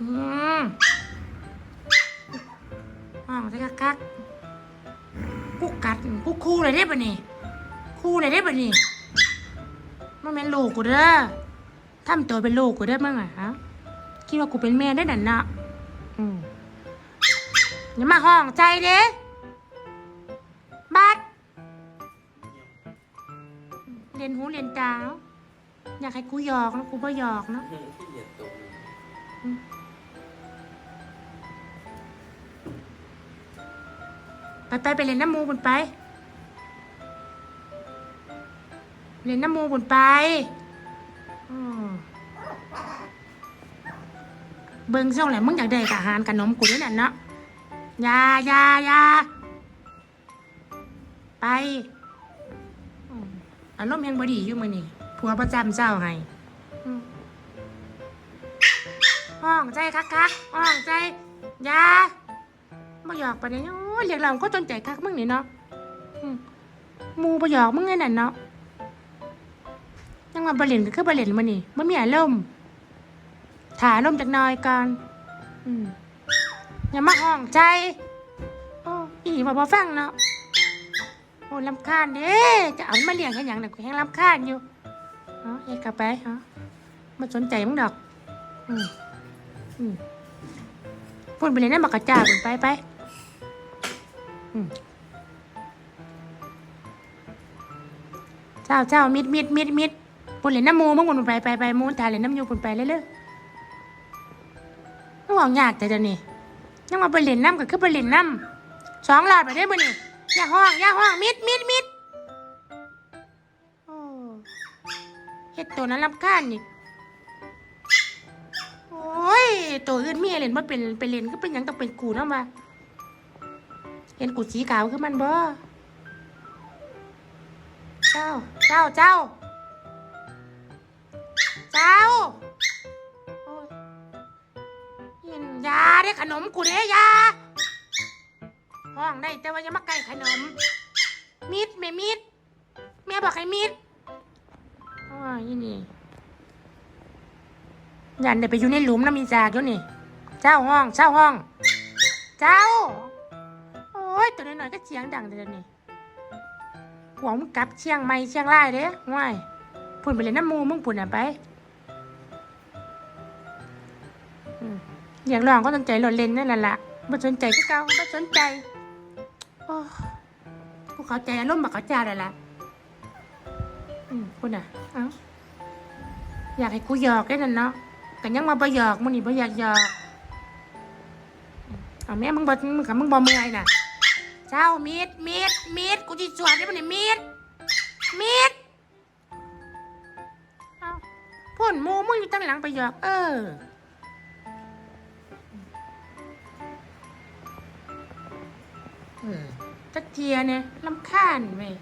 อืมห้องใส่กักกูกัดกูคู่เลยได้ปะนี่คู่เลยได้ปะนี่มันเป็นลูกกูเด้อทำตัวเป็นลูกกูเด้อมึงอะฮะคิดว่ากูเป็นแม่ได้ดันนะอืมอย่ามาห้องใจเด้บัดเรียนหูเรียนตาอยากให้กูหยอกนะกูบ่หยอกนะ ไปไปเล่นน้ำมูบุญไป เล่นน้ำมูบุญไปเบิ่งช่องแหละมึงอยากได้กับอาหารกับนมกูด้วยนั่นเนาะยายายาไปอืมอารมณ์ยังบดีอยู่มือนี่ผัวประจำเจ้าให้อืมห้องใจคักคักห้องใจยา บ่หยอกปานนี้โอ้ยเรียกเราก็จนใจคักมึงนี่เนาะอืมหมูบ่หยอกมึงไงนั่นเนาะยังว่าบ่เล่นก็คือบ่เลนมื้อนี่บ่มีอารมณ์ถาอารมจักนอยก่อนอืมอย่ามาห้องใจโอ้อีบ่บ่ฟังเนาะโอ้ลำคาญเด้จะเอามาเลี้ยงแค่หยังน่ะกูแฮงลำคาญอยู่เนาะเฮ็ดกลับไปเนาะบ่สนใจมึงดอก อืมอืมพุ่นไปเลยนะบักกะจ่าไปไป เจ้าเจ้ามิดมิดมิดมิดพุ่นเลยน้ำมูมึงพุ่นไปไปไปมูนถ่ายเลยน้ำยูพุ่นไปเรื่อยๆมึงหวังยากแต่เดี๋ยวนี้ยังมาไปเล่นน้ำก็คือไปเล่นน้ำสองหลอดไปได้บ่นี่ย่าห้องย่าห้องมิดมิดมิดโอ้เฮ็ดตัวนั้นรำคาญนี่โอ้ยตัวอื่นมีอะไรเล่นบ่เป็นไปเล่นก็เป็นยังต้องเป็นกูนะมา เห็นกูสีขาวคือมันบ่เจ้า เจ้า เจ้า เจ้ายเห็นยาเด้ขนมกูเด้ยาห้องได้แต่ว่าอย่ามาใกล้ขนม มิดแม่มิด แม่บอกให้มิดโอ้ยนี่ยันเดี๋ยวไปอยู่ในหลุมน้ำมีจากอยู่นี่ เจ้าห้อง เจ้าห้อง เจ้า ยตัวน้อยๆก็เสียงดังแต่เดี๋ยวนี้หัวมึงกลับเชียงใหม่เชียงรายเด้ห่วยพุ่นไปเลยน้ำมูมึงพุ่นอะไปอย่างร้องก็ต้องใจหล่นเล่นนั่นแหละล่ะไม่สนใจก็เก่าไม่สนใจโอ้กูเข้าใจอารมณ์บักเข้าใจเลยล่ะอืมคุณอะเอ้าอยากให้กูหยอกได้นั่นเนาะกันยังมาบ่หยอกมึงนี่บ่อยากหยอกเอาแม่มึงบ่มึงกับมึงบ่เมื่อยน่ะ เจ้ามีดมีดมีดกูจิสวนได้บ่นี่มีดมีดเอาพ่นมูมึงอยู่ตั้งหลังไปหยอกเออเออตะเทียเนี่ยลำคาญเว้ย